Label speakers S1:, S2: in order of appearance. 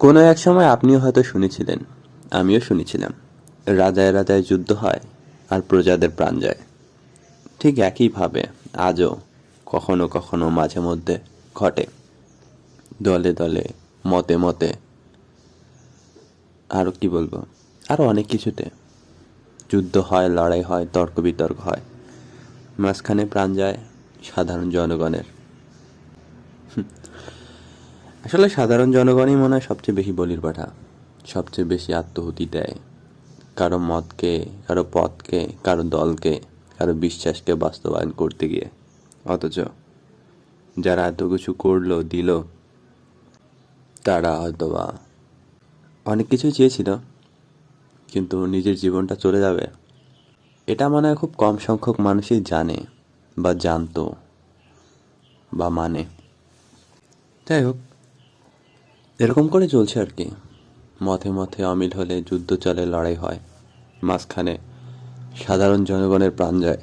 S1: কোনো এক সময় আপনিও হয়তো শুনেছিলেন, আমিও শুনেছিলাম, রাজায় রাজায় যুদ্ধ হয় আর প্রজাদের প্রাণ যায়। ঠিক একইভাবে আজও কখনো কখনো মাঝে মধ্যে ঘটে। দলে দলে, মতে মতে আরও কি বলব আরও অনেক কিছুতে। যুদ্ধ হয়, লড়াই হয়, তর্ক বিতর্ক হয়। মাঝখানে প্রাণ যায় সাধারণ জনগণের। আসলে সাধারণ জনগণই মনে হয় সবচেয়ে বেশি বলির পাঠা, সবচেয়ে বেশি আত্মহুতি দেয়। কারও মতকে, কারও পথকে, কারও দলকে, কারও বিশ্বাসকে বাস্তবায়ন করতে গিয়ে। অথচ যারা এত কিছু করল, দিল, তারা হয়তো বা অনেক কিছু চেয়েছিল, কিন্তু নিজের জীবনটা চলে যাবে। এটা মনে হয় খুব কম সংখ্যক মানুষই জানে বা জানতো বা মানে। যাই হোক এরকম করে চলছে আর কি। মথে মথে অমিল হলে যুদ্ধ চলে, লড়াই হয়। মাঝখানে সাধারণ জনগণের প্রাণ যায়।